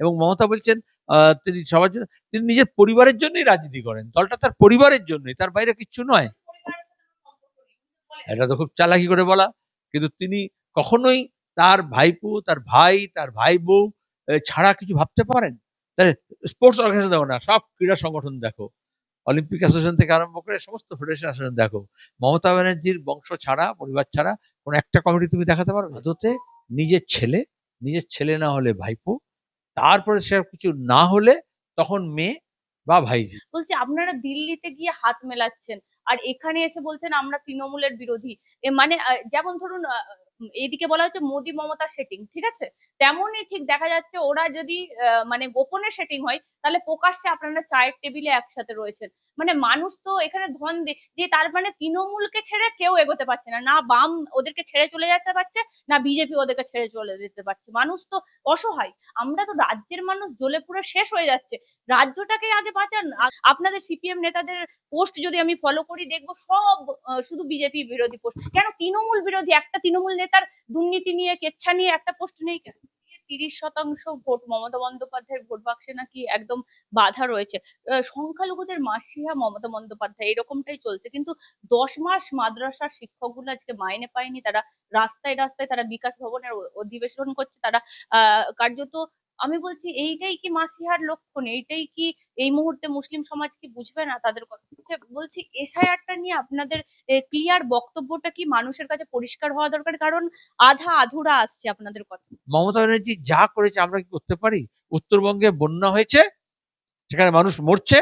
এবং মমতা বলছেন তিনি সবার জন্য, তিনি নিজের পরিবারের জন্যই রাজনীতি করেন। দলটা তার পরিবারের জন্যই, তার বাইরে কিচ্ছু নয়। এটা তো খুব চালাকি করে বলা। কিন্তু তিনি কখনোই তার ভাইপো, তার ভাই তার ভাই বউ ছাড়া কিছু ভাবতে পারেন? তাহলে স্পোর্টস অর্গানাইজেশন দেখো না, সব ক্রীড়া সংগঠন দেখো। অলিম্পিক অ্যাসোসিয়েশন থেকে আরম্ভ করে সমস্ত ফেডারেশন অ্যাসোসিয়েশন দেখো। মমতা ব্যানার্জির বংশ ছাড়া, পরিবার ছাড়া কোনো একটা কমিটি তুমি দেখাতে পারো আদতে নিজের ছেলে নিজের ছেলে না হলে ভাইপো তারপরে সে কিছু না হলে তখন মেয়ে বা ভাইজি। বলছি আপনারা দিল্লিতে গিয়ে হাত মেলাচ্ছেন, আর এখানে এসে বলছেন আমরা তৃণমূলের বিরোধী। মানে যেমন ধরুন এইদিকে বলা হচ্ছে মোদি মমতা সেটিং ঠিক আছে? তেমনই ঠিক দেখা যাচ্ছে ওরা যদি মানে গোপনে সেটিং হয়, তাহলে প্রকাশ্যে আপনারা চায়ের টেবিলে একসাথে রয়েছেন। মানে মানুষ তো এখানে ধন যে তার মানে তৃণমূলকে ছেড়ে কেউ এগোতে পারছে না। না বাম ওদেরকে ছেড়ে চলে যেতে পারছে, না বিজেপি ওদেরকে ছেড়ে চলে যেতে পারছে। মানুষ তো অসহায়। আমরা তো রাজ্যের মানুষ জ্বলে পুরো শেষ হয়ে যাচ্ছে। রাজ্যটাকে আগে বাঁচান। আপনাদের সিপিএম নেতাদের পোস্ট যদি আমি ফলো করি, দেখব সব শুধু বিজেপি বিরোধী পোস্ট কেন? তৃণমূল বিরোধী, একটা তৃণমূল নেতার দুর্নীতি নিয়ে কেচ্ছা নিয়ে একটা পোস্ট নেই কেন? তিরিশ শতাংশ ভোট মমতা বন্দ্যোপাধ্যায়ের ভোট বাক্সে নাকি একদম বাধা রয়েছে। সংখ্যালঘুদের মাসিহা মমতা বন্দ্যোপাধ্যায়, এরকমটাই চলছে। কিন্তু দশ মাস মাদ্রাসার শিক্ষকগুলো আজকে মাইনে পায়নি, তারা রাস্তায় রাস্তায় তারা বিকাশ ভবনের অধিবেশন করছে, তারা, আহ, কার্যত আমি বলছি এইটাই কি মাসিহার লক্ষণ? এইটাই কি এই মুহূর্তে মুসলিম সমাজ কি বুঝবে না তাদের কথা আচ্ছা, বলছি এসআইআরটা নিয়ে আপনাদের ক্লিয়ার বক্তব্যটা কি মানুষের কাছে পরিষ্কার হওয়া দরকার? কারণ আধা আধুরা আসছে আপনাদের কথা। মমতা ব্যানার্জি যা করেছে আমরা কি করতে পারি? উত্তরবঙ্গে বন্যা হয়েছে সেখানে মানুষ মরছে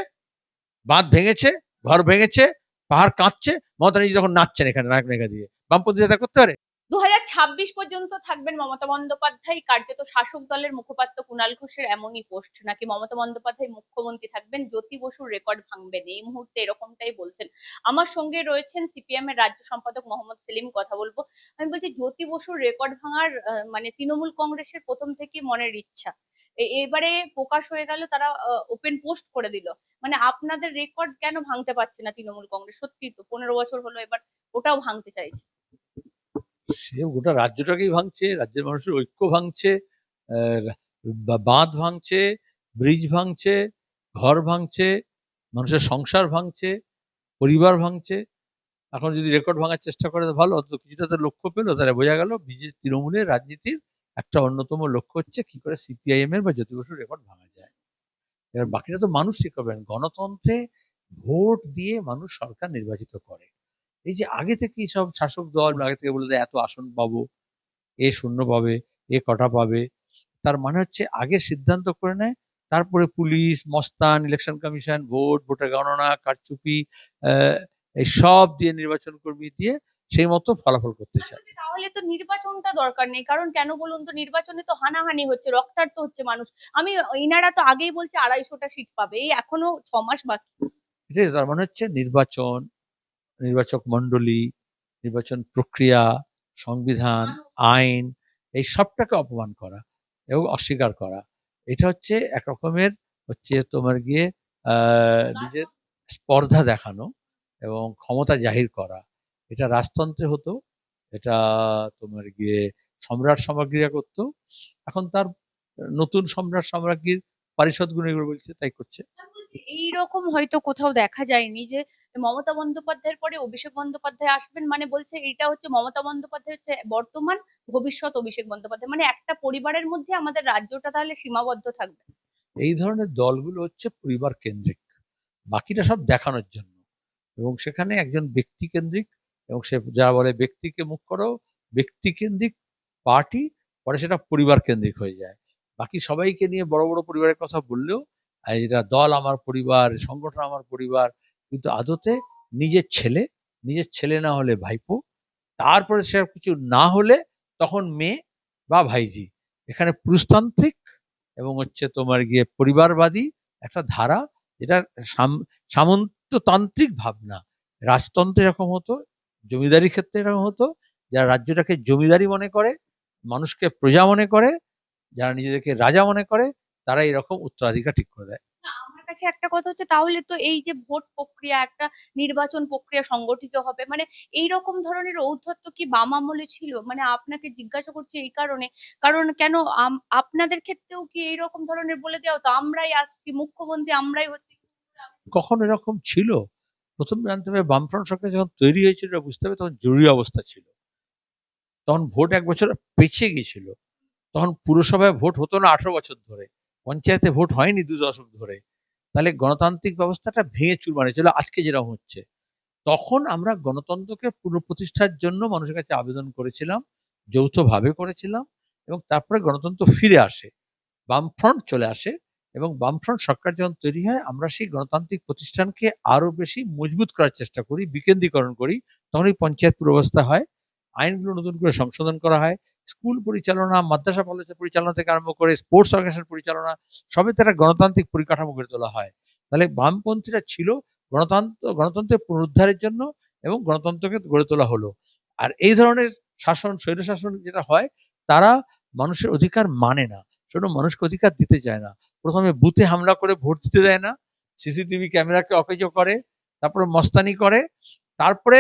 বাঁধ ভেঙেছে ঘর ভেঙেছে পাহাড় কাঁপছে মমতা ব্যানার্জি যখন নাচছেন এখানে নায়ক নায়িকা দিয়ে বামপন্থীরা তা করতে পারে? দু হাজার ছাব্বিশ পর্যন্ত থাকবেন মমতা বন্দ্যোপাধ্যায়, কার্যত শাসক দলের মুখপাত্র কুণাল ঘোষের এমনই পোস্ট। নাকি মমতা বন্দ্যোপাধ্যায় মুখ্যমন্ত্রী থাকবেন? জ্যোতি বসুর রেকর্ড ভাঙবেন? এই মুহূর্তে এরকমটাই বলছেন। আমার সঙ্গে রয়েছেন সিপিএম এর রাজ্য সম্পাদক মোহাম্মদ সেলিম, কথা বলব। আমি বলছি, জ্যোতি বসুর রেকর্ড ভাঙার মানে তৃণমূল কংগ্রেসের প্রথম থেকে মনের ইচ্ছা। এবারে প্রকাশ হয়ে গেল, তারা ওপেন পোস্ট করে দিল। মানে আপনাদের রেকর্ড কেন ভাঙতে পারছে না তৃণমূল কংগ্রেস? সত্যি তো, পনেরো বছর হলো, এবার ওটাও ভাঙতে চাইছে। সে গোটা রাজ্যটাকেই ভাঙছে, রাজ্যের মানুষের ঐক্য ভাঙছে বাঁধ ভাঙছে, ব্রিজ ভাঙছে, ঘর ভাঙছে, মানুষের সংসার ভাঙছে, পরিবার ভাঙছে। এখন যদি রেকর্ড ভাঙার চেষ্টা করে তো ভালো, অন্তত কিছুটা তো লক্ষ্য পেল, তাহলে বোঝা গেল বিজেপি তৃণমূলের রাজনীতির একটা অন্যতম লক্ষ্য হচ্ছে কি করে সিপিআইএম এর বা জ্যোতি বসুর রেকর্ড ভাঙা যায়। এবার বাকিটা তো মানুষ ঠিক করবেন গণতন্ত্রে ভোট দিয়ে মানুষ সরকার নির্বাচিত করে। এই যে আগে থেকে সব শাসক দল আগে থেকে বলে এত আসন পাবো এ শূন্য পাবে এ কটা পাবে? তার মানে হচ্ছে আগে সিদ্ধান্ত করে নেয় তারপরে পুলিশ মস্তান ইলেকশন কমিশন ভোট ভোটার গণনা কারচুপি এই সব দিয়ে নির্বাচন কর্মী দিয়ে সেই মতো ফলাফল করতে চায়। তাহলে তো নির্বাচনটা দরকার নেই। কারণ কেন বলুন তো নির্বাচনে তো হানাহানি হচ্ছে রক্তাক্ত হচ্ছে মানুষ। আমি ইনারা তো আগেই বলছে আড়াইশোটা সিট পাবে এই এখনও ছ মাস বাকি তার মানে হচ্ছে নির্বাচন নির্বাচক মণ্ডলী, নির্বাচন প্রক্রিয়া, সংবিধান, আইন, এই সবটাকে অপমান করা এবং অস্বীকার করা। এটা হচ্ছে এক রকমের হচ্ছে তোমার গিয়ে নিজের স্পর্ধা দেখানো এবং ক্ষমতা জাহির করা। এটা রাজতন্ত্রে হতো, এটা তোমার গিয়ে সম্রাট সামগ্রীরা করতো। এখন তার নতুন সম্রাট সাম্রাজ্ঞীর পারিষদগুলো এগুলো বলছে তাই করছে। এইরকম হয়তো কোথাও দেখা যায়নি যে মমতা বন্দ্যোপাধ্যায়ের পরে অভিষেক বন্দ্যোপাধ্যায় আসবেন মানে বলছে এটা হচ্ছে মমতা বন্দ্যোপাধ্যায় হচ্ছে বর্তমান ভবিষ্যৎ অভিষেক বন্দ্যোপাধ্যায়। মানে একটা পরিবারের মধ্যে আমাদের রাজ্যটা তাহলে সীমাবদ্ধ থাকবে। এই ধরনের দলগুলো হচ্ছে পরিবার কেন্দ্রিক বাকিটা সব দেখানোর জন্য। এবং সেখানে একজন ব্যক্তি কেন্দ্রিক এবং সে যারা বলে ব্যক্তিকে মুখ করো ব্যক্তি কেন্দ্রিক পার্টি পরে সেটা পরিবার কেন্দ্রিক হয়ে যায়। বাকি সবাইকে নিয়ে বড় বড় পরিবারের কথা বললেও এটা দল আমার পরিবার, সংগঠন আমার পরিবার, কিন্তু আদতে নিজের ছেলে নিজের ছেলে না হলে ভাইপো, তারপরে সে কিছু না হলে তখন মেয়ে বা ভাইজি এখানে পুরুষতান্ত্রিক এবং হচ্ছে তোমার গিয়ে পরিবারবাদী একটা ধারা, যেটা সাম- সামন্ততান্ত্রিক ভাবনা। রাজতন্ত্রে এরকম হতো জমিদারি ক্ষেত্রে এরকম হতো, যারা রাজ্যটাকে জমিদারি মনে করে, মানুষকে প্রজা মনে করে যারা নিজেদেরকে রাজা মনে করে তারা এরকম উত্তরাধিকার ঠিক করে দেয়। আমার কাছে একটা কথা হচ্ছে তাহলে তো এই যে ভোট প্রক্রিয়া একটা নির্বাচন প্রক্রিয়া সংগঠিত হবে। মানে এই রকম ধরনের ঔদ্ধত্য কি বাম আমলে ছিল? মানে আপনাকে জিজ্ঞাসা করছি এই কারণে। কারণ কেন আপনাদের ক্ষেত্রেও কি এইরকম ধরনের বলে দেওয়া হতো? আমরাই আসছি মুখ্যমন্ত্রী আমরাই হচ্ছি। কখন এরকম ছিল? প্রথম জানতে হবে বামফ্রন্ট সরকার যখন তৈরি হয়েছিল বুঝতে হবে তখন জরুরি অবস্থা ছিল। তখন ভোট এক বছর পেছিয়ে গিয়েছিল। তখন পুরসভায় ভোট হতো না আঠারো বছর ধরে। পঞ্চায়েতে ভোট হয়নি দু দশক ধরে। তাহলে গণতান্ত্রিক ব্যবস্থাটা ভেঙে চুরমার হয়েছিল, আজকে যেরকম হচ্ছে। তখন আমরা গণতন্ত্রকে পুনঃপ্রতিষ্ঠার জন্য মানুষের কাছে আবেদন করেছিলাম, যৌথভাবে করেছিলাম এবং তারপরে গণতন্ত্র ফিরে আসে, বামফ্রন্ট চলে আসে এবং বামফ্রন্ট সরকার যখন তৈরি হয়, আমরা সেই গণতান্ত্রিক প্রতিষ্ঠানকে আরও বেশি মজবুত করার চেষ্টা করি, বিকেন্দ্রীকরণ করি। তখনই পঞ্চায়েত ব্যবস্থা হয়, আইনগুলো নতুন করে সংশোধন করা হয় স্কুল পরিচালনা, মাদ্রাসা কলেজ পরিচালনা থেকে আরম্ভ করে স্পোর্টস অর্গানাইজেশন পরিচালনা, সবই তারা গণতান্ত্রিক পরিকাঠামো গড়ে তোলা হয়। তাহলে বামপন্থীরা ছিল গণতন্ত্র, গণতন্ত্রের পুনরুদ্ধারের জন্য এবং গণতন্ত্রকে গড়ে তোলা হলো। আর এই ধরনের শাসন স্বৈর শাসন যেটা হয়, তারা মানুষের অধিকার মানে না। সেজন্য মানুষকে অধিকার দিতে চায় না। প্রথমে বুথে হামলা করে ভোট দিতে দেয় না। সিসিটিভি ক্যামেরাকে অকেজ করে, তারপরে মস্তানি করে, তারপরে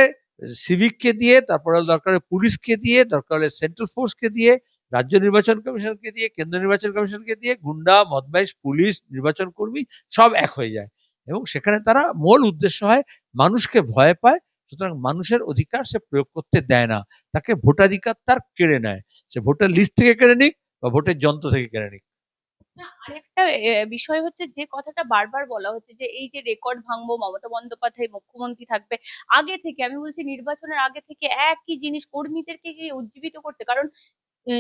সিভিককে দিয়ে, তারপরে দরকার হলে পুলিশকে দিয়ে, দরকার হলে সেন্ট্রাল ফোর্সকে দিয়ে, রাজ্য নির্বাচন কমিশনকে দিয়ে, কেন্দ্র নির্বাচন কমিশনকে দিয়ে, গুন্ডা, মদমাইশ, পুলিশ, নির্বাচন কর্মী সব এক হয়ে যায়। এবং সেখানে তারা মূল উদ্দেশ্য হয় মানুষকে ভয় পায়, সুতরাং মানুষের অধিকার সে প্রয়োগ করতে দেয় না। তাকে ভোটাধিকার তার কেড়ে নেয়। সে ভোটার লিস্ট থেকে কেড়ে নিক বা ভোটের যন্ত্র থেকে কেড়ে নিক। না, আরেকটা বিষয় হচ্ছে যে কথাটা বারবার বলা হচ্ছে যে এই যে রেকর্ড ভাঙবো, মমতা বন্দ্যোপাধ্যায় মুখ্যমন্ত্রী থাকবে, আগে থেকে, আমি বলছি নির্বাচনের আগে থেকে একই জিনিস কর্মীদেরকে উজ্জীবিত করতে, কারণ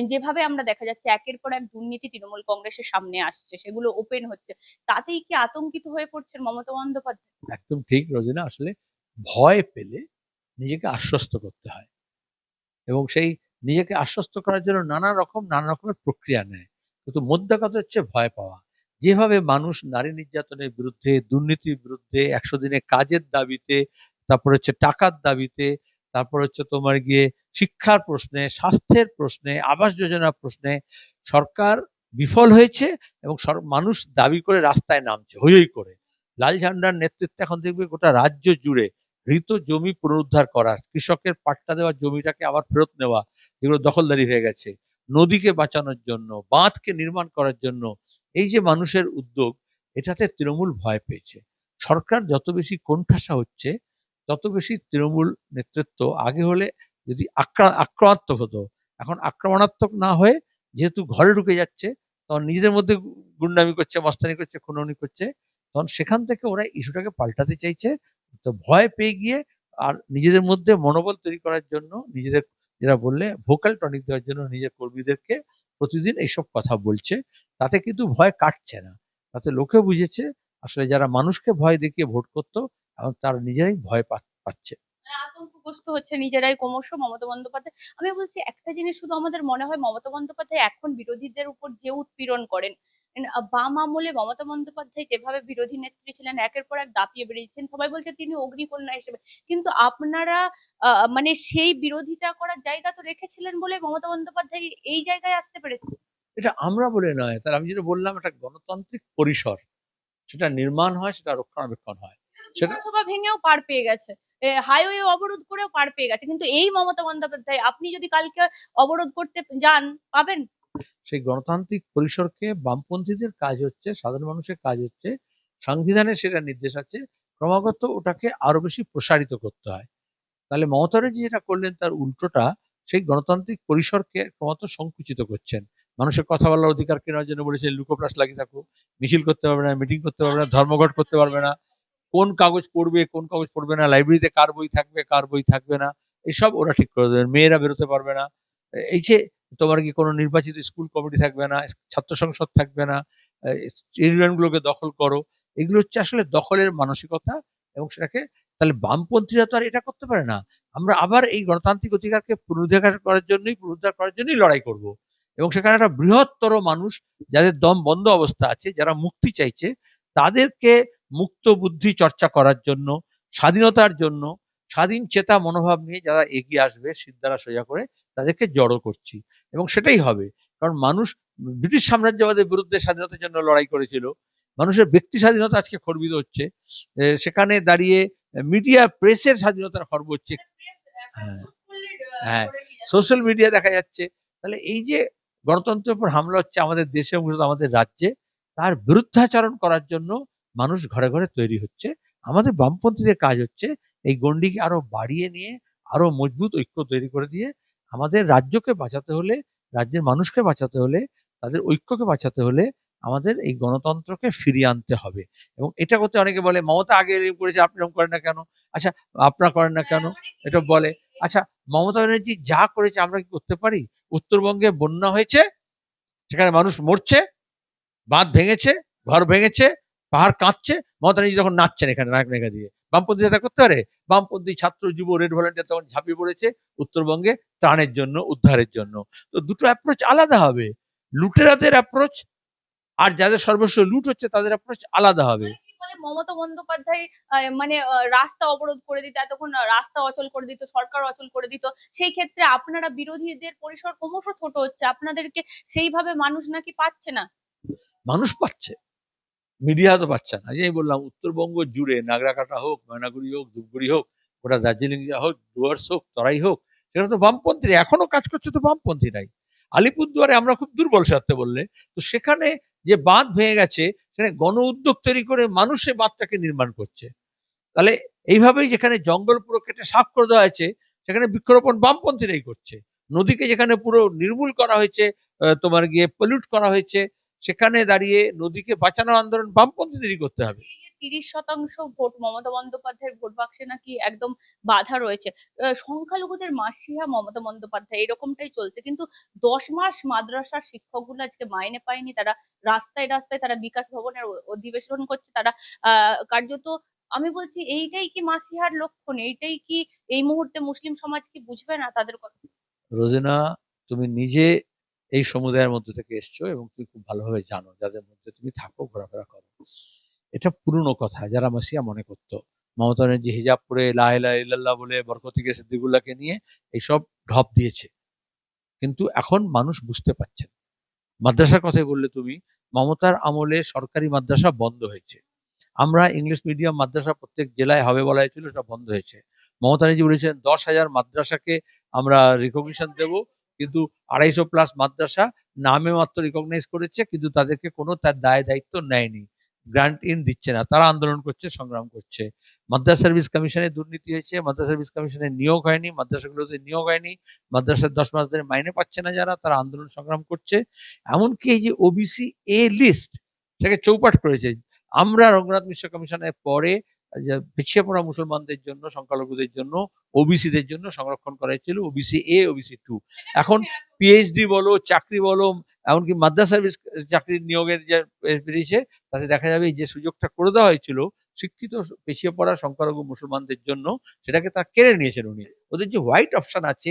যেভাবে আমরা দেখা যাচ্ছে একের পর এক দুর্নীতি তৃণমূল কংগ্রেসের সামনে আসছে, সেগুলো ওপেন হচ্ছে, তাতেই কি আতঙ্কিত হয়ে পড়ছেন মমতা বন্দ্যোপাধ্যায়? একদম ঠিক রোজিনা, আসলে ভয় পেলে নিজেকে আশ্বস্ত করতে হয় এবং সেই নিজেকে আশ্বস্ত করার জন্য নানা রকম, নানা রকমের প্রক্রিয়া নেয়। কিন্তু মোদ্দা কথা হচ্ছে ভয় পাওয়া। যেভাবে মানুষ নারী নির্যাতনের বিরুদ্ধে, দুর্নীতির বিরুদ্ধে একশো দিনে কাজের দাবিতে, তারপর হচ্ছে টাকার দাবিতে, তারপর হচ্ছে তোমার গিয়ে শিক্ষার প্রশ্নে, স্বাস্থ্যের প্রশ্নে, আবাস যোজনার প্রশ্নে সরকার বিফল হয়েছে এবং মানুষ দাবি করে রাস্তায় নামছে, হই হই করে। লাল ঝান্ডার নেতৃত্বে এখন দেখবে গোটা রাজ্য জুড়ে হৃত জমি পুনরুদ্ধার করা কৃষকের পাট্টা দেওয়া জমিটাকে আবার ফেরত নেওয়া, যেগুলো দখলদারি হয়ে গেছে। নদীকে বাঁচানোর জন্য, বাঁধকে নির্মাণ করার জন্য, এই যে মানুষের উদ্যোগ, এটাতে তৃণমূল ভয় পেয়েছে। সরকার যত বেশি কোণঠাসা হচ্ছে, তত বেশি তৃণমূল নেতৃত্ব আগে হলে যদি আক্রা- আক্রমণাত্মক হতো, এখন আক্রমণাত্মক না হয়ে যেহেতু ঘরে ঢুকে যাচ্ছে, তখন নিজেদের মধ্যে গুন্ডামি করছে, মস্তানি করছে, খুননি করছে, তখন সেখান থেকে ওরা ইস্যুটাকে পাল্টাতে চাইছে। তো ভয় পেয়ে গিয়ে আর নিজেদের মধ্যে মনোবল তৈরি করার জন্য, নিজেদের যেটা বললে ভোকাল টনিক দেওয়ার জন্য নিজের কর্মীদেরকে প্রতিদিন এইসব কথা বলছে। তাতে কিন্তু ভয় কাটছে না। তাতে লোকে বুঝেছে, আসলে যারা মানুষকে ভয় দেখিয়ে ভোট করতো, এখন তারা নিজেরাই ভয় পাচ্ছে। মানে আতঙ্কগ্রস্ত হচ্ছে নিজেরাই ক্রমশ মমতা বন্দ্যোপাধ্যায়। আমি বলছি একটা জিনিস শুধু আমাদের মনে হয়, মমতা বন্দ্যোপাধ্যায় এখন বিরোধীদের উপর যে উৎপীড়ন করেন বাম আমলে মমতা বন্দ্যোপাধ্যায় যেভাবে বিরোধী নেত্রী ছিলেন একের পর এক দাপিয়ে বেরিয়েছেন সবাই বলছে তিনি অগ্নিকন্যা হিসেবে। কিন্তু আপনারা মানে সেই বিরোধিতা করার জায়গা তো রেখেছিলেন বলে মমতা বন্দ্যোপাধ্যায় এই জায়গায় আসতে পেরেছে। এটা আমরা বলে নয় তার আমি যেটা বললাম একটা গণতান্ত্রিক পরিসর। সেটা নির্মাণ হয় সেটা রক্ষণাবেক্ষণ হয়। সেটা- বিধানসভা ভেঙেও পার পেয়ে গেছে। হাইওয়ে অবরোধ করেও পার পেয়ে গেছে। কিন্তু এই মমতা বন্দ্যোপাধ্যায় আপনি যদি কালকে অবরোধ করতে যান পাবেন? সেই গণতান্ত্রিক পরিসরকে বামপন্থীদের কাজ হচ্ছে, সাধারণ মানুষের কাজ হচ্ছে সংবিধানে সেটা নির্দেশ আছে, ক্রমাগত ওটাকে আরও বেশি প্রসারিত করতে হয়। তাহলে মমতা ব্যানার্জি যেটা করলেন তার উল্টোটা, সেই গণতান্ত্রিক পরিসরকে ক্রমাগত সংকুচিত করছেন। মানুষের কথা বলার অধিকার কেনার জন্য বলেছে লুকোপ্লাস লাগিয়ে থাকো, মিছিল করতে পারবে না, মিটিং করতে পারবে না, ধর্মঘট করতে পারবে না, কোন কাগজ পড়বে, কোন কাগজ পড়বে না, লাইব্রেরিতে কার বই থাকবে, কার বই থাকবে না, এসব ওরা ঠিক করে দেবেন, মেয়েরা বেরোতে পারবে না। এই যে তোমার কি কোনো নির্বাচিত স্কুল কমিটি থাকবে না, ছাত্র সংসদ থাকবে না স্টেডিয়াম গুলোকে দখল করো, এগুলো হচ্ছে আসলে দখলের মানসিকতা এবং সেটাকে তাহলে বামপন্থীরা তো আর এটা করতে পারে না। আমরা আবার এই গণতান্ত্রিক অধিকারকে পুনরুদ্ধার করার জন্যই, পুনরুদ্ধার করার জন্যই লড়াই করব। এবং সেখানে একটা বৃহত্তর মানুষ যাদের দম বন্ধ অবস্থা আছে, যারা মুক্তি চাইছে, তাদেরকে মুক্ত বুদ্ধি চর্চা করার জন্য, স্বাধীনতার জন্য, স্বাধীন চেতা মনোভাব নিয়ে যারা এগিয়ে আসবে, সিদ্ধারা সোজা করে তাদেরকে জড়ো করছি। এবং সেটাই হবে। কারণ মানুষ, ব্রিটিশ সাম্রাজ্যবাদের বিরুদ্ধে স্বাধীনতার জন্য লড়াই করেছিল। মানুষের ব্যক্তি স্বাধীনতা আজকে খর্বিত হচ্ছে। সেখানে দাঁড়িয়ে মিডিয়া প্রেসের স্বাধীনতার খর্ব হচ্ছে। হ্যাঁ। সোশ্যাল মিডিয়া দেখা যাচ্ছে। তাহলে এই যে গণতন্ত্রের উপর হামলা হচ্ছে আমাদের দেশে এবং আমাদের রাজ্যে, তার বিরুদ্ধাচরণ করার জন্য মানুষ ঘরে ঘরে তৈরি হচ্ছে। আমাদের বামপন্থীদের কাজ হচ্ছে এই গণ্ডিকে আরও বাড়িয়ে নিয়ে, আরও মজবুত ঐক্য তৈরি করে দিয়ে আমাদের রাজ্যকে বাঁচাতে হলে, রাজ্যের মানুষকে বাঁচাতে হলে, তাদের ঐক্যকে বাঁচাতে হলে আমাদের এই গণতন্ত্রকে ফিরিয়ে আনতে হবে। এবং এটা করতে অনেকে বলে, মমতা আগে এরকম করেছে, আপনি এরকম করেন না কেন? আচ্ছা আপনারা করেন না কেন? এটা বলে। আচ্ছা মমতা ব্যানার্জি যা করেছে আমরা কি করতে পারি? উত্তরবঙ্গে বন্যা হয়েছে, সেখানে মানুষ মরছে, বাঁধ ভেঙেছে, ঘর ভেঙেছে, পাহাড় কাঁপছে, মমতা ব্যানার্জি যখন নাচছেন এখানে নায়ক নায়িকা দিয়ে বামপন্থী করতে পারে? বামপন্থী ছাত্র যুব রেড ভলেন্টিয়ার তখন ঝাঁপিয়ে পড়েছে উত্তরবঙ্গে ত্রাণের জন্য উদ্ধারের জন্য। তো দুটো অ্যাপ্রোচ আলাদা হবে। লুটেরাদের অ্যাপ্রোচ আর যাদের সর্বস্ব লুট হচ্ছে তাদের অ্যাপ্রোচ আলাদা হবে। বলে মমতা বন্দ্যোপাধ্যায় মানে রাস্তা অবরোধ করে দিত এতক্ষণ রাস্তা অচল করে দিত সরকার অচল করে দিত সেই ক্ষেত্রে আপনারা বিরোধীদের পরিসর ক্রমশ ছোট হচ্ছে। আপনাদেরকে সেইভাবে মানুষ নাকি পাচ্ছে না? মানুষ পাচ্ছে। মিডিয়া তো পাচ্ছে না। যে বললাম, উত্তরবঙ্গ জুড়ে নাগরাকাটা হোক ময়নাগুড়ি হোক, ধূপগুড়ি হোক ওটা দার্জিলিং হোক ডুয়ার্স হোক, তরাই হোক সেখানে তো বামপন্থীরা এখনও কাজ করছে তো বামপন্থীরাই আলিপুরদুয়ারে আমরা খুব দুর্বল সারতে বললে, তো সেখানে যে বাঁধ ভেঙে গেছে, সেখানে গণ উদ্যোগ তৈরি করে মানুষ বাঁধটাকে নির্মাণ করছে। তাহলে এইভাবেই যেখানে জঙ্গল পুরো কেটে সাফ করে দেওয়া হয়েছে, সেখানে বৃক্ষরোপণ বামপন্থীরাই করছে। নদীকে যেখানে পুরো নির্মূল করা হয়েছে তোমার গিয়ে পলিউট করা হয়েছে সেখানে দাঁড়িয়ে নদীকে বাঁচানোর আন্দোলন বামপন্থীদেরই করতে হবে। তিরিশ শতাংশ ভোট মমতা বন্দ্যোপাধ্যায়ের ভোট বাক্সে নাকি একদম বাধা রয়েছে। সংখ্যালঘুদের মাসিহা মমতা বন্দ্যোপাধ্যায় এরকমটাই চলছে। কিন্তু দশ মাস মাদ্রাসার শিক্ষকগুলো আজকে মাইনে পায়নি তারা রাস্তায় রাস্তায় তারা বিকাশ ভবনের অধিবেশন করছে তারা আহ কার্যত আমি বলছি এইটাই কি মাসিহার লক্ষণ? এইটাই কি এই মুহূর্তে মুসলিম সমাজ কি বুঝবে না তাদের কথা? রোজেনা তুমি নিজে এই সমুদায়ের মধ্যে থেকে এসছো এবং তুমি খুব ভালোভাবে জানো যাদের মধ্যে তুমি থাকো, ঘোরাফেরা করো। এটা পুরনো কথা, যারা মাসিয়া মনে করতো। মমতা ব্যানার্জি হিজাব পরে ইল্লাল্লাহ বলে বরকতিকে সিদ্দিকুল্লাহকে নিয়ে এইসব ঢপ দিয়েছে। কিন্তু এখন মানুষ বুঝতে পারছেন মাদ্রাসার কথাই বললে তুমি, মমতার আমলে সরকারি মাদ্রাসা বন্ধ হয়েছে। আমরা ইংলিশ মিডিয়াম মাদ্রাসা প্রত্যেক জেলায় হবে বলা হয়েছিল, সেটা বন্ধ হয়েছে। মমতা ব্যানার্জি বলেছেন, দশ হাজার মাদ্রাসাকে আমরা রিকগনিশন দেব কিন্তু আড়াইশো প্লাস মাদ্রাসা নামে মাত্র রিকগনাইজ করেছে, কিন্তু তাদেরকে কোনো তার দায় দায়িত্ব নেয়নি। গ্রান্ট ইন দিচ্ছে না। তারা আন্দোলন করছে, সংগ্রাম করছে। মাদ্রাস সার্ভিস কমিশনে দুর্নীতি হয়েছে, মাদ্রাসা সার্ভিস কমিশনে নিয়োগ হয়নি, মাদ্রাসাগুলোতে নিয়োগ হয়নি। মাদ্রাসার দশ মাস ধরে মাইনে পাচ্ছে না যারা, তারা আন্দোলন সংগ্রাম করছে। এমনকি এই যে ওবিসি এ লিস্ট সেটাকে চৌপাট করেছে। আমরা রঙ্গনাথ মিশ্র কমিশনের পরে পিছিয়ে পড়া মুসলমানদের জন্য, সংখ্যালঘুদের জন্য ওবিসিদের জন্য সংরক্ষণ করা হয়েছিল ওবিসি এ ওবিসি টু এখন পিএইচডি বলো, চাকরি বলো, এমনকি মাদ্রাসা সার্ভিস চাকরির নিয়োগের যে বেরিয়েছে তাতে দেখা যাবে যে সুযোগটা করে দেওয়া হয়েছিল, শিক্ষিত পিছিয়ে পড়া সংখ্যালঘু মুসলমানদের জন্য, সেটাকে তা কেড়ে নিয়েছেন উনি। ওদের যে হোয়াইট অপশন আছে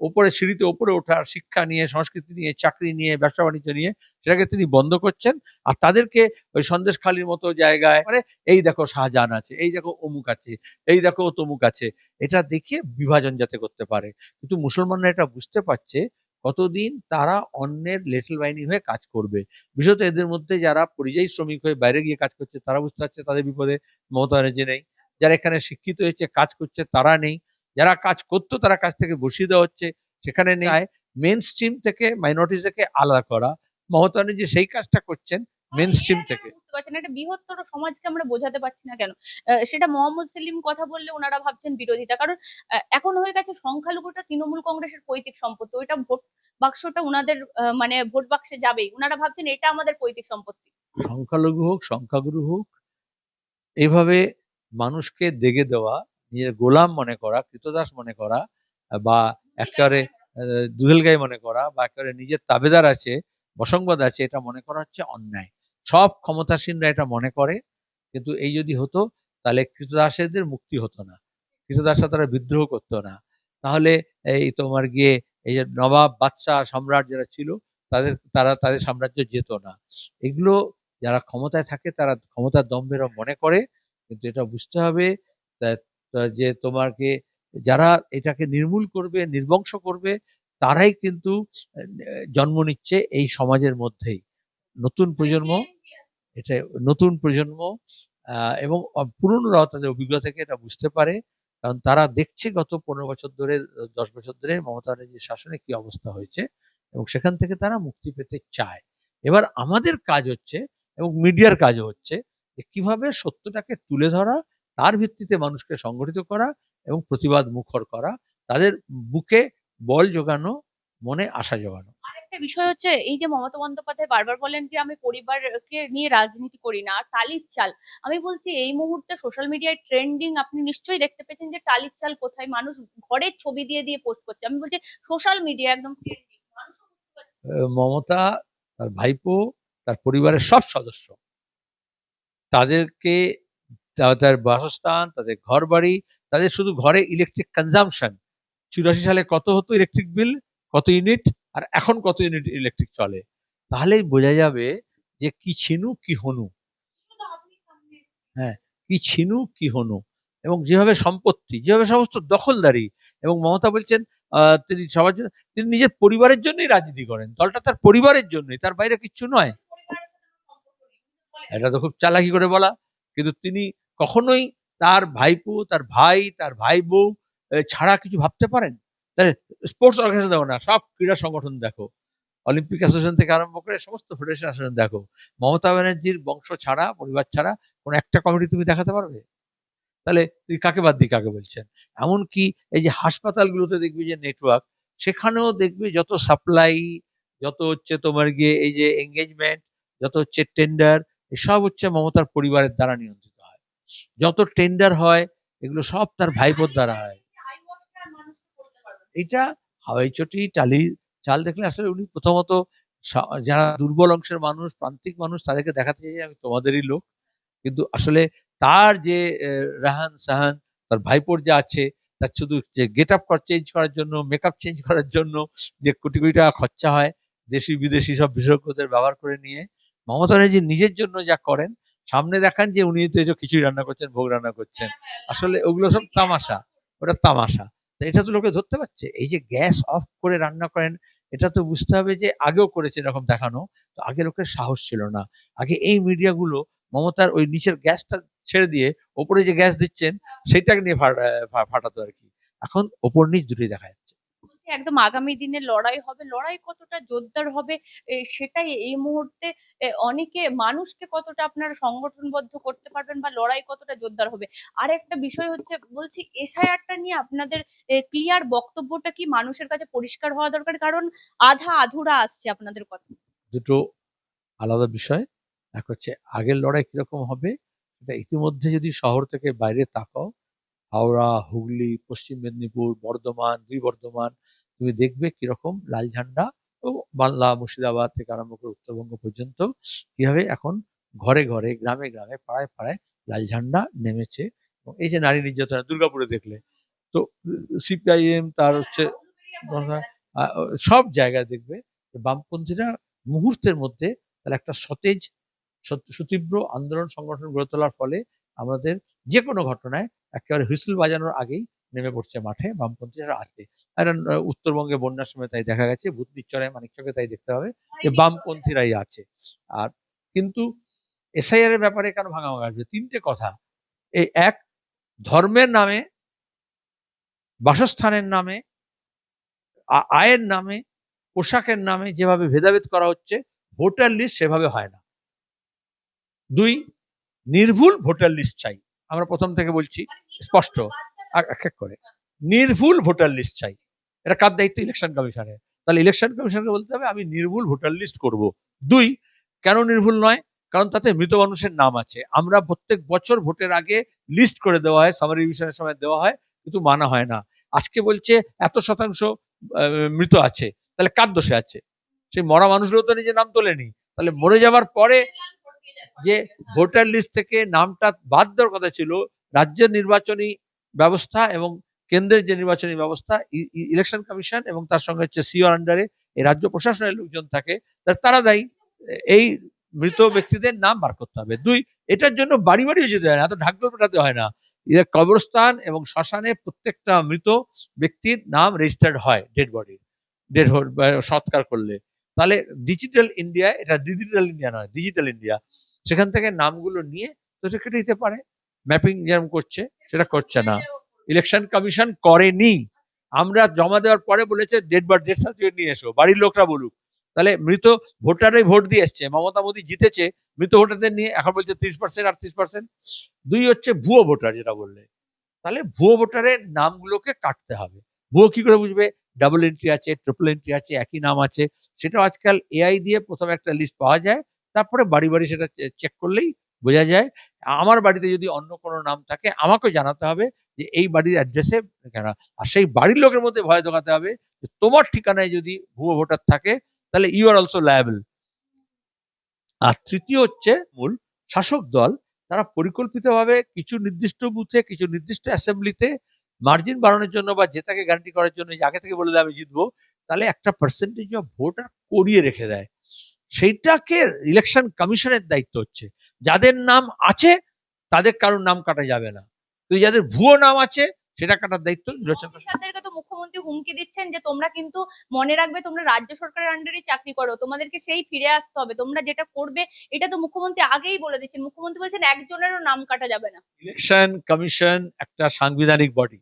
ওপরে সিঁড়িতে ওপরে ওঠার শিক্ষা নিয়ে, সংস্কৃতি নিয়ে, চাকরি নিয়ে, ব্যবসা বাণিজ্য নিয়ে সেটাকে তিনি বন্ধ করছেন। আর তাদেরকে ওই সন্দেশখালির মতো জায়গায় মানে এই দেখো শাহজাহান আছে, এই দেখো অমুক আছে, এই দেখো তমুক আছে, এটা দেখে বিভাজন যাতে করতে পারে। কিন্তু মুসলমানরা এটা বুঝতে পারছে কতদিন তারা অন্যের লেটল বাইনি হয়ে কাজ করবে। বিশেষত এদের মধ্যে যারা পরিযায়ী শ্রমিক হয়ে বাইরে গিয়ে কাজ করছে, তারা বুঝতে পারছে তাদের বিপদে মমতা ব্যানার্জি নেই। যারা এখানে শিক্ষিত হয়েছে, কাজ করছে, তারা নেই। যারা কাজ করতো তারা কাজ থেকে বসিয়ে দেওয়া হচ্ছে। সেখানে নেয় মেন স্ট্রিম থেকে মাইনরিটিসকে আলাদা করা। মমতা ব্যানার্জি সেই কাজটা করছেন মেন স্ট্রিম থেকে। বুঝতে পারছি না এটা বৃহত্তর সমাজকে আমরা বোঝাতে পারছি না কেন? সেটা মোহাম্মদ সেলিম কথা বললে ওনারা ভাবছেন বিরোধিতা। কারণ এখন হয়ে গেছে সংখ্যালঘুটা তৃণমূল কংগ্রেসের পৈতৃক সম্পত্তি। ওইটা ভোট বাক্সটা ওনাদের মানে ভোট বাক্সে যাবেই। ওনারা ভাবছেন এটা আমাদের পৈতৃক সম্পত্তি। সংখ্যালঘু হোক সংখ্যাগুরু হোক এইভাবে মানুষকে দেগে দেওয়া নিজের গোলাম মনে করা কৃতদাস মনে করা বা একেবারে আহ, দুধেল গাই মনে করা বা একেবারে নিজের তাবেদার আছে বসংবাদ আছে এটা মনে করা হচ্ছে অন্যায়। সব ক্ষমতাসীনরা এটা মনে করে কিন্তু এই যদি হতো তাহলে কৃতদাসেদের মুক্তি হতো না। কৃতদাসরা তারা বিদ্রোহ করতো না। তাহলে এই তোমার গিয়ে এই যে নবাব বাদশাহ সম্রাট যারা ছিল তাদের তারা তাদের সাম্রাজ্য যেত না। এগুলো যারা ক্ষমতায় থাকে তারা ক্ষমতার দম্ভের মনে করে কিন্তু এটা বুঝতে হবে যে তোমাকে যারা এটাকে নির্মূল করবে, নির্বংশ করবে, তারাই কিন্তু জন্ম নিচ্ছে এই সমাজের মধ্যেই। নতুন প্রজন্ম, এটা নতুন প্রজন্ম এবং পুরনোরাও তাদের অভিজ্ঞতা থেকে এটা বুঝতে পারে। কারণ তারা দেখছে গত পনেরো বছর ধরে, দশ বছর ধরে মমতা ব্যানার্জির শাসনে কি অবস্থা হয়েছে এবং সেখান থেকে তারা মুক্তি পেতে চায়। এবার আমাদের কাজ হচ্ছে এবং মিডিয়ার কাজও হচ্ছে কীভাবে সত্যটাকে তুলে ধরা তার ভিত্তিতে মানুষকে সংগঠিত করা এবং প্রতিবাদ মুখর করা তাদের বুকে বল জোগানো মনে আশা জোগানো। আরেকটা বিষয় হচ্ছে এই যে মমতা বন্দ্যোপাধ্যায় বারবার বলেন যে আমি পরিবারকে নিয়ে রাজনীতি করি না আর টালির চাল। আমি বলছি এই মুহূর্তে সোশ্যাল মিডিয়ায় ট্রেন্ডিং আপনি নিশ্চয়ই দেখতে পেয়েছেন যে টালির চাল কোথায়? মানুষ ঘরের ছবি দিয়ে দিয়ে পোস্ট করছে। আমি বলছি সোশ্যাল মিডিয়া একদম ট্রেন্ডিং মমতা তার ভাইপো তার পরিবারের সব সদস্য তাদেরকে তা- তার বাসস্থান, তাদের ঘর বাড়ি তাদের শুধু ঘরে ইলেকট্রিক কনজামশন চুরাশি সালে কত হতো ইলেকট্রিক বিল কত ইউনিট আর এখন কত ইউনিট ইলেকট্রিক চলে? তাহলেই বোঝা যাবে যে কি ছিনু, কি হনু। হ্যাঁ কি ছিনু, কি হনু। এবং যেভাবে সম্পত্তি, যেভাবে সমস্ত দখলদারি এবং মমতা বলছেন তিনি সবার জন্য, তিনি নিজের পরিবারের জন্যই রাজনীতি করেন। দলটা তার পরিবারের জন্যই, তার বাইরে কিচ্ছু নয়। এটা তো খুব চালাকি করে বলা। কিন্তু তিনি কখনোই তার ভাইপো, তার ভাই তার ভাই বউ ছাড়া কিছু ভাবতে পারেন? তাহলে স্পোর্টস অর্গানাইজেশন দেখো না, সব ক্রীড়া সংগঠন দেখো। অলিম্পিক অ্যাসোসিয়েশন থেকে আরম্ভ করে সমস্ত ফেডারেশন অ্যাসোসিয়েশন দেখো। মমতা ব্যানার্জির বংশ ছাড়া, পরিবার ছাড়া কোনো একটা কমিটি তুমি দেখাতে পারবে? তাহলে তুই কাকে বাদ দিয়ে কাকে বলছেন? এমনকি এই যে হাসপাতালগুলোতে দেখবি যে নেটওয়ার্ক সেখানেও দেখবি যত সাপ্লাই যত হচ্ছে তোমার গিয়ে এই যে এঙ্গেজমেন্ট যত হচ্ছে টেন্ডার এসব হচ্ছে মমতার পরিবারের দ্বারা নিয়ন্ত্রিত। যত টেন্ডার হয়, এগুলো সব তার ভাইপোর দ্বারা হয়। এটা হাওয়াই চটি টালির চাল দেখলে আসলে উনি প্রথমত যারা দুর্বল অংশের মানুষ, প্রান্তিক মানুষ, তাদেরকে দেখাতে চাই আমি তোমাদেরই লোক কিন্তু আসলে তার যে রাহান, সাহান, তার ভাইপোর যা আছে, তার শুধু যে গেট আপ চেঞ্জ করার জন্য মেকআপ চেঞ্জ করার জন্য যে কোটি কোটি টাকা খরচা হয় দেশি বিদেশি সব বিশেষজ্ঞদের ব্যবহার করে নিয়ে, মমতা ব্যানার্জি নিজের জন্য যা করেন সামনে দেখান যে উনি তো যে খিচুড়ি রান্না করছেন, ভোগ রান্না করছেন। আসলে ওগুলো সব তামাশা, ওটা তামাশা। তো এটা তো লোকে ধরতে পারছে? এই যে গ্যাস অফ করে রান্না করেন, এটা তো বুঝতে হবে যে আগেও করেছে এরকম দেখানো, তো আগে লোকের সাহস ছিল না। আগে এই মিডিয়াগুলো মমতার ওই নিচের গ্যাসটা ছেড়ে দিয়ে ওপরে যে গ্যাস দিচ্ছেন, সেটাকে নিয়ে ফাটাতো আর কি। এখন ওপর নিচ দুটোই দেখা যাচ্ছে। একদম আগামী দিনে লড়াই হবে, লড়াই কতটা জোরদার হবে সেটাই এই মুহূর্তে অনেকে মানুষকে কতটা আপনারা সংগঠনবদ্ধ করতে পারবেন বা লড়াই কতটা জোরদার হবে। আর একটা বিষয় হচ্ছে, বলছি এসআইআরটা নিয়ে আপনাদের ক্লিয়ার বক্তব্যটা কি মানুষের কাছে পরিষ্কার হওয়া দরকার? কারণ আধা আধুরা আসছে আপনাদের কথা। দুটো আলাদা বিষয়, এক হচ্ছে আগের লড়াই কীরকম হবে, সেটা ইতিমধ্যে যদি শহর থেকে বাইরে তাকাও, হাওড়া, হুগলি, পশ্চিম মেদিনীপুর, বর্ধমান, দুই বর্ধমান তুমি দেখবে কীরকম লাল ঝান্ডা ও বাংলা মুর্শিদাবাদ থেকে আরম্ভ করে উত্তরবঙ্গ পর্যন্ত কীভাবে এখন ঘরে ঘরে, গ্রামে গ্রামে, পাড়ায় পাড়ায় লাল ঝান্ডা নেমেছে এবং এই যে নারী নির্যাতন দুর্গাপুরে দেখলে, তো সিপিআইএম তার হচ্ছে সব জায়গায় দেখবে বামপন্থীরা মুহূর্তের মধ্যে তার একটা সতেজ, সত- সুতীব্র আন্দোলন সংগঠন গড়ে তোলার ফলে আমাদের যে কোনো ঘটনায় একেবারে হুইসল বাজানোর আগেই নেমে পড়ছে মাঠে বামপন্থীরা আছে আর উত্তরবঙ্গে বন্যার সময় তাই দেখা গেছে ভূতনির চড়ায় মানিকচকে তাই দেখতে হবে যে বামপন্থীরাই আছে। আর কিন্তু এসআইআর এর ব্যাপারে কেন ভাঙাভাঙি আসবে? তিনটে কথা। এই এক ধর্মের নামে বাসস্থানের নামে আয়ের নামে পোশাকের নামে যেভাবে ভেদাভেদ করা হচ্ছে ভোটার লিস্ট সেভাবে হয় না। দুই নির্ভুল ভোটার লিস্ট চাই। আমরা প্রথম থেকে বলছি স্পষ্ট। আর এক এক করে। নির্ভুল ভোটার লিস্ট চাই। এটা কার দায়িত্ব? ইলেকশন কমিশনের তাহলে ইলেকশন কমিশনকে বলতে হবে, আমি নির্ভুল ভোটার লিস্ট করব। দুই, কেন নির্ভুল নয়? কারণ তাতে মৃত মানুষের নাম আছে। আমরা প্রত্যেক বছর ভোটের আগে লিস্ট করে দেওয়া হয় সামারি রিভিশনের সময় দেওয়া হয়, কিন্তু মানা হয় না। আজকে বলছে এত শতাংশ মৃত আছে। তাহলে কার দোষে আছে? সেই মরা মানুষগুলো তো নিজের নাম তোলেনি। তাহলে মরে যাবার পরে যে ভোটার লিস্ট থেকে নামটা বাদ দেওয়ার কথা ছিল রাজ্যের নির্বাচনী ব্যবস্থা এবং কেন্দ্রের যে নির্বাচনী ব্যবস্থা ইলেকশন কমিশন এবং তার সঙ্গে হচ্ছে সিওর আন্ডারে এই রাজ্য প্রশাসনের লোকজন থাকে তারা দায়ী। এই মৃত ব্যক্তিদের নাম বার করতে হবে। দুই, এটার জন্য বাড়ি বাড়িও যেতে হয় না, এত ঢাকঢোল পেটাতে হয় না। কবরস্থান এবং শ্মশানে প্রত্যেকটা মৃত ব্যক্তির নাম রেজিস্টার্ড হয় ডেড বডি ডেড সৎকার করলে। তাহলে ডিজিটাল ইন্ডিয়া এটা ডিজিটাল ইন্ডিয়া নয় ডিজিটাল ইন্ডিয়া সেখান থেকে নামগুলো নিয়ে তো সে কেটে দিতে পারে। ম্যাপিং যেরকম করছে সেটা করছে না। ইলেকশন কমিশন করেনি। আমরা জমা দেওয়ার পরে বলেছে ডেট বা ডেট সার্টিফিকেট নিয়ে এসো, বাড়ির লোকরা বলুক। তাহলে মৃত ভোটারই ভোট দিয়ে এসছে। মমতা মোদী জিতেছে, মৃত ভোটারদের নিয়ে এখন বলছে ত্রিশ পার্সেন্ট আটত্রিশ পার্সেন্ট দুই হচ্ছে ভুয়ো ভোটার যেটা বললে। তাহলে ভুয়ো ভোটারের নামগুলোকে কাটতে হবে। ভুয়ো কি করে বুঝবে? ডাবল এন্ট্রি আছে ট্রিপল এন্ট্রি আছে, একই নাম আছে। সেটা আজকাল এআই দিয়ে প্রথমে একটা লিস্ট পাওয়া যায়, তারপরে বাড়ি বাড়ি সেটা চেক করলেই বোঝা যায়। আমার বাড়িতে যদি অন্য কোনো নাম থাকে, আমাকে জানাতে হবে যে এই বাড়ির অ্যাড্রেসে কেন? আর সেই বাড়ির লোকের মধ্যে ভয় দেখাতে হবে যে তোমার ঠিকানায় যদি ভুয়ো ভোটার থাকে, তাহলে ইউ আর অলসো লায়াবল আর তৃতীয় হচ্ছে মূল শাসক দল, তারা পরিকল্পিতভাবে কিছু নির্দিষ্ট বুথে, কিছু নির্দিষ্ট অ্যাসেম্বলিতে মার্জিন বাড়ানোর জন্য বা জেতাকে গ্যারান্টি করার জন্য আগে থেকে বলে দেয় আমি জিতবো, তাহলে একটা পার্সেন্টেজ অফ ভোটার করিয়ে রেখে দেয়। সেইটাকে ইলেকশন কমিশনের দায়িত্ব হচ্ছে। যাদের নাম আছে তাদের কারোর নাম কাটা যাবে না। কিন্তু যাদের ভুয়ো নাম আছে সেটা কাটার দায়িত্ব নির্বাচন তো মুখ্যমন্ত্রী হুমকি দিচ্ছেন যে তোমরা কিন্তু মনে রাখবে তোমরা রাজ্য সরকারের আন্ডারে চাকরি করো তোমাদেরকে সেই ফিরে আসতে হবে তোমরা যেটা করবে এটা তো মুখ্যমন্ত্রী আগেই বলে দিচ্ছেন। মুখ্যমন্ত্রী বলছেন একজনেরও নাম কাটা যাবে না। ইলেকশন কমিশন একটা সাংবিধানিক বডি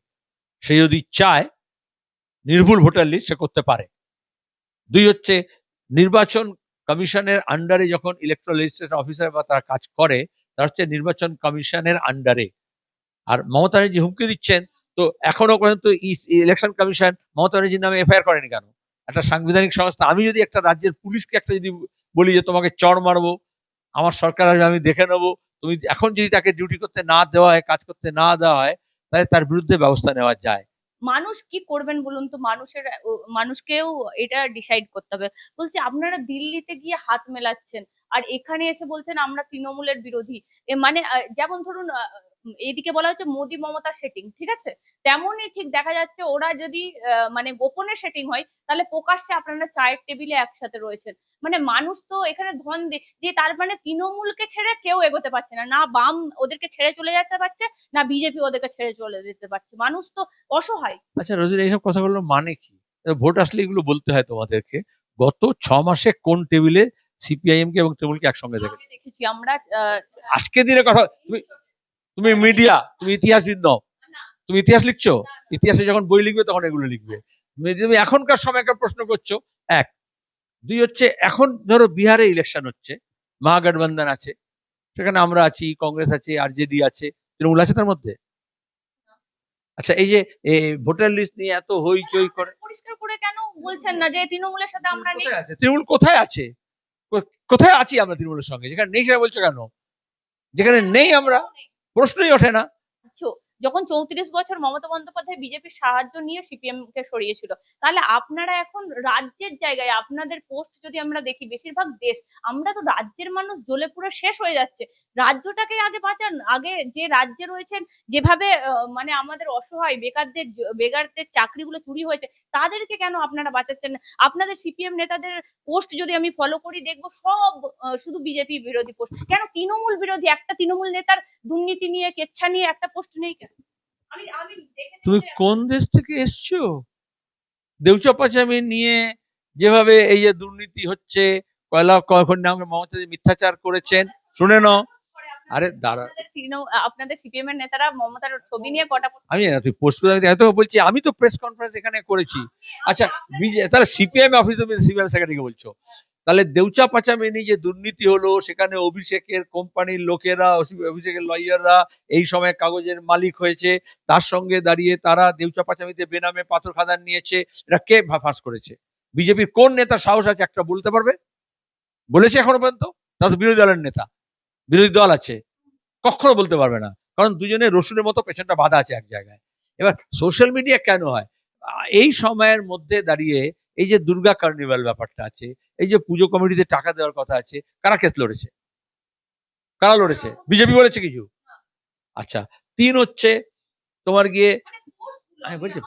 সে যদি চায় নির্ভুল ভোটার লিস্ট সে করতে পারে। দুই হচ্ছে নির্বাচন কমিশনের আন্ডারে যখন ইলেকট্রাল রেজিস্ট্রেশন অফিসার বা তারা কাজ করে, তারা হচ্ছে নির্বাচন কমিশনের আন্ডারে আর মমতা ব্যানার্জি হুমকি দিচ্ছেন, তো এখনও পর্যন্ত ইলেকশন কমিশন মমতা ব্যানার্জির নামে এফআইআর করেনি কেন? একটা সাংবিধানিক সংস্থা। আমি যদি একটা রাজ্যের পুলিশকে একটা যদি বলি যে তোমাকে চড় মারবো, আমার সরকার আসবে, আমি দেখে নেব। তুমি এখন যদি তাকে ডিউটি করতে না দেওয়া হয়, কাজ করতে না দেওয়া হয়, তাহলে তার বিরুদ্ধে ব্যবস্থা নেওয়া যায়। মানুষ কি করবেন বলুন তো? মানুষের মানুষকেও এটা ডিসাইড করতে হবে। বলছি আপনারা দিল্লিতে গিয়ে হাত মেলাচ্ছেন, আর এখানে এসে বলছেন আমরা তৃণমূলের বিরোধী। মানে যেমন ধরুন এদিকে বলা হচ্ছে মোদি মমতার সেটিং ঠিক আছে? তেমনই ঠিক দেখা যাচ্ছে ওরা যদি মানে গোপনে সেটিং হয় তাহলে প্রকাশ্যে আপনারা চায়ের টেবিলে একসাথে রয়েছেন। মানে মানুষ তো এখানে ধন দে- যে তার মানে তৃণমূলকে ছেড়ে কেউ এগোতে পারছে না। না বাম ওদেরকে ছেড়ে চলে যেতে পারছে না বিজেপি ওদেরকে ছেড়ে চলে যেতে পারছে। মানুষ তো অসহায়। আচ্ছা রোজির এইসব কথাগুলো মানে কি? ভোট আসলে এগুলো বলতে হয় তোমাদেরকে। গত ছ মাসে কোন টেবিলে সিপিআইএম কে এবং তৃণমূলকে একসঙ্গে দেখেছি? আমরা আজকে দিনের কথা তুমি তুমি মিডিয়া তুমি ইতিহাসবিদ নও। তুমি ইতিহাস লিখছো? ইতিহাসে যখন বই লিখবে তখন এগুলো লিখবে। তুমি এখনকার সময়কার প্রশ্ন করছ। এক দুই হচ্ছে এখন ধরো বিহারে ইলেকশন হচ্ছে মহাগঠবন্ধন আছে সেখানে আমরা আছি কংগ্রেস আছে আরজেডি আছে তৃণমূল আছে তার মধ্যে? আচ্ছা এই যে ভোটার লিস্ট নিয়ে এত হইচই করে পরিষ্কার করে কেন বলছেন না যে তৃণমূলের সাথে আমরা নেই? তৃণমূল কোথায় আছে? কোথায় আছি আমরা তৃণমূলের সঙ্গে? যেখানে নেই সেটা বলছো কেন? যেখানে নেই আমরা প্রশ্নই ওঠে না। আচ্ছা, যখন চৌত্রিশ বছর মমতা বন্দ্যোপাধ্যায় বিজেপির সাহায্য নিয়ে সিপিএম কে সরিয়েছিল, তাহলে আপনারা এখন রাজ্যের জায়গায় আপনাদের পোস্ট যদি আমরা দেখি, বেশিরভাগ দেশ, আমরা তো রাজ্যের মানুষ জ্বলে পুরো শেষ হয়ে যাচ্ছে। রাজ্যটাকে আগে বাঁচান, আগে যে রাজ্যে রয়েছেন, যেভাবে মানে আমাদের অসহায় বেকারদের বেকারদের চাকরিগুলো চুরি হয়েছে, তাদেরকে কেন আপনারা বাঁচাচ্ছেন না? আপনাদের সিপিএম নেতাদের পোস্ট যদি আমি ফলো করি, দেখব সব শুধু বিজেপি বিরোধী পোস্ট কেন তৃণমূল বিরোধী? একটা তৃণমূল নেতার দুর্নীতি নিয়ে, কেচ্ছা নিয়ে একটা পোস্ট নেই কেন? তুমি কোন দেশ থেকে এসছো? দেউচাপাচামি নিয়ে যেভাবে এই যে দুর্নীতি হচ্ছে কয়লা কখন নামে মমতা মিথ্যাচার করেছেন শুনে নাও। আরে দাঁড়া। আপনাদের সিপিএম এর নেতারা মমতার ছবি নিয়ে কটা আমি তুই পোস্ট করে এত বলছি আমি তো প্রেস কনফারেন্স এখানে করেছি। আচ্ছা তাহলে সিপিএম অফিস তুমি সিপিএম সেক্রেটারিকে বলছো? তাহলে দেউচা পাচামেনি যে দুর্নীতি হলো, সেখানে অভিষেকের কোম্পানির লোকেরা, অভিষেকের লয়াররা এই সময় কাগজের মালিক হয়েছে। তার সঙ্গে দাঁড়িয়ে তারা দেউচা পাচামিতে বেনামে পাথর খাদান নিয়েছে। এটা কে ফাঁস করেছে? বিজেপির কোন নেতা সাহস আছে একটা বলতে পারবে? বলেছে এখনও পর্যন্ত? তারা বিরোধী দলের নেতা। বিরোধী দল আছে। কখনো বলতে পারবে না। কারণ দুজনে রসুনের মতো পেছনটা বাধা আছে এক জায়গায়। এবার সোশ্যাল মিডিয়া কেন হয়? এই সময়ের মধ্যে দাঁড়িয়ে এই যে দুর্গা কার্নিভাল ব্যাপারটা আছে এই যে পুজো কমিটিতে টাকা দেওয়ার কথা আছে, কারা কেস লড়েছে? কারা লড়েছে? বিজেপি বলেছে কিছু? আচ্ছা তিন হচ্ছে তোমার গিয়ে আমি বলছি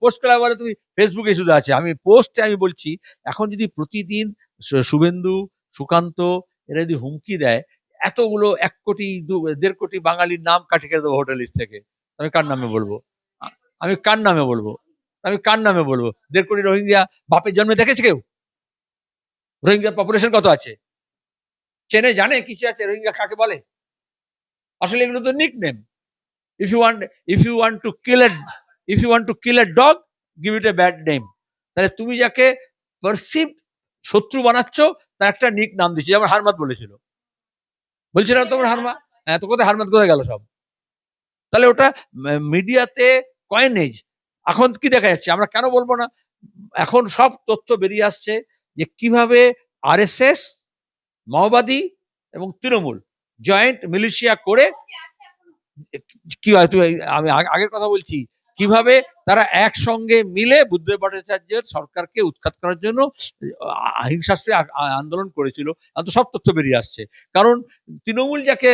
পোস্ট বলে তুমি ফেসবুকে আছে। আমি পোস্টে আমি বলছি, এখন যদি প্রতিদিন শুভেন্দু, সুকান্ত, এরা যদি হুমকি দেয়, এতগুলো এক কোটি দেড় কোটি বাঙালির নাম কাটি কেটে দেবো হোটেল লিস্ট থেকে। আমি কার নামে বলব? আমি কার নামে বলব? আমি কার নামে বলব? দেড় কোটি রোহিঙ্গা বাপের জন্মে দেখেছে কেউ? রোহিঙ্গার পপুলেশন কত আছে? চেনে, জানে কিছু আছে? রোহিঙ্গা কাকে বলে? আসলে এগুলো তো nickname if you want if you want to kill a if you want to kill a dog give it a bad name তাহলে তুমি যাকে পারসিভ শত্রু বানাচ্ছ, তার একটা নিক নাম দিচ্ছি। যেমন হারমাত বলেছিল। বলছিলাম তোমার হারমা? হ্যাঁ তো কোথায় হারমাত কোথায় গেল সব? তাহলে ওটা মিডিয়াতে কয়েনেজ এখন কি দেখা যাচ্ছে? আমরা কেন বলব না? এখন সব তথ্য বেরিয়ে আসছে যে কীভাবে আরএসএস, মাওবাদী এবং তৃণমূল জয়েন্ট মিলিশিয়া করে কি আমি আগের কথা বলছি। কীভাবে তারা একসঙ্গে মিলে বুদ্ধদেব ভট্টাচার্যের সরকারকে উৎখাত করার জন্য হিংসাশ্রী আন্দোলন করেছিল। তো সব তথ্য বেরিয়ে আসছে। কারণ তৃণমূল যাকে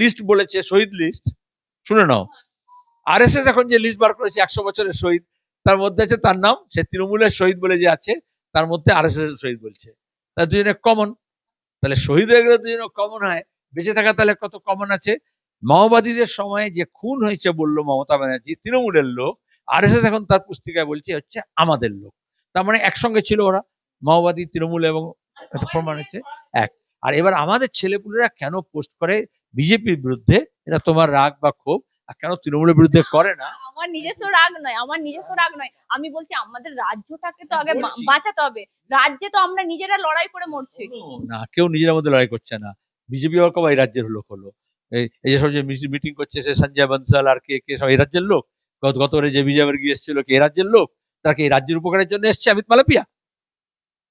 লিস্ট বলেছে, শহীদ লিস্ট শুনে নাও। আরএসএস এখন যে লিস্ট বার করেছে একশো বছরের শহীদ, তার মধ্যে আছে তার নাম, সে তৃণমূলের শহীদ বলে যে আছে, তার মধ্যে আরএসএস এর শহীদ বলছে। তার দুজনে কমন তাহলে শহীদ হয়ে গেলে দুজনে কমন হয়, বেঁচে থাকা তাহলে কত কমন আছে? মাওবাদীদের সময় যে খুন হয়েছে বলল মমতা ব্যানার্জি, তৃণমূলের লোক আর এস এস এখন তার পুস্তিকায় বলছে হচ্ছে আমাদের লোক। তার মানে একসঙ্গে ছিল ওরা, মাওবাদী, তৃণমূল এবং প্রমাণ হচ্ছে এক। আর এবার আমাদের ছেলেপুলেরা কেন পোস্ট করে? বিজেপির বিরুদ্ধে, এটা তোমার রাগ বা ক্ষোভ আর কেন তৃণমূলের বিরুদ্ধে করে না? আমার নিজস্ব রাগ নয় আমার নিজস্ব রাগ নয়। আমি বলছি আমাদের রাজ্যটাকে তো আগে বাঁচাতে হবে। রাজ্যে তো আমরা নিজেরা লড়াই করে মরছি। না কেউ নিজের মধ্যে লড়াই করছে না। বিজেপি কবে এই রাজ্যের লোক হলো। এই এই যে সব যে মিটিং করছে সে সঞ্জয় বনসাল আর কে কে সব এই রাজ্যের লোক? গত গতরে যে বিজেপির গিয়ে এসেছিল কে এই রাজ্যের লোক? তারা কি এই রাজ্যের উপকারের জন্য এসছে অমিত মালাপিয়া?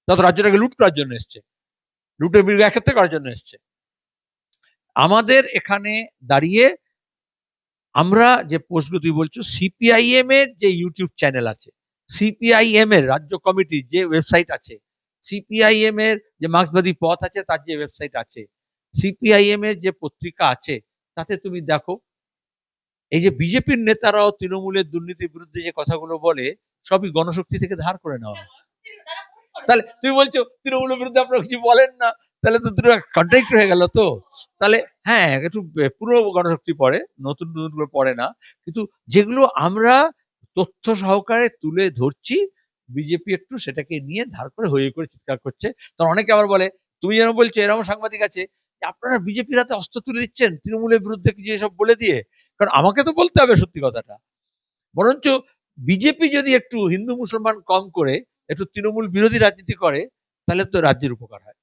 তত রাজ্যটাকে লুট করার জন্য এসছে। লুটের বিরুদ্ধে একত্রে করার জন্য এসছে। আমাদের এখানে দাঁড়িয়ে আমরা যে পোস্টগুলো তুই বলছো সিপিআইএম এর যে ইউটিউব চ্যানেল আছে সিপিআইএম এর রাজ্য কমিটির যে ওয়েবসাইট আছে সিপিআইএম এর যে মার্ক্সবাদী পথ আছে তার যে ওয়েবসাইট আছে সিপিআইএম এর যে পত্রিকা আছে তাতে তুমি দেখো এই যে বিজেপির নেতারাও তৃণমূলের দুর্নীতির বিরুদ্ধে যে কথাগুলো বলে সবই গণশক্তি থেকে ধার করে নেওয়া তাহলে তুমি বলছো তৃণমূলের বিরুদ্ধে আপনারা কিছু বলেন না। তাহলে তো দুটো কন্ট্রাক্ট হয়ে গেল তো। তাহলে হ্যাঁ একটু পুরো গণশক্তি পড়ে, নতুন নতুনগুলো পড়ে না। কিন্তু যেগুলো আমরা তথ্য সহকারে তুলে ধরছি বিজেপি একটু সেটাকে নিয়ে ধার করে হয়ে করে চিৎকার করছে। তখন অনেকে আবার বলে, তুমি যেন বলছো, এরকম সাংবাদিক আছে। আপনারা বিজেপির হাতে অস্ত্র তুলে দিচ্ছেন তৃণমূলের বিরুদ্ধে কিছু এসব বলে দিয়ে? কারণ আমাকে তো বলতে হবে সত্যি কথাটা। বরঞ্চ বিজেপি যদি একটু হিন্দু মুসলমান কম করে, একটু তৃণমূল বিরোধী রাজনীতি করে, তাহলে তো রাজ্যের উপকার হয়।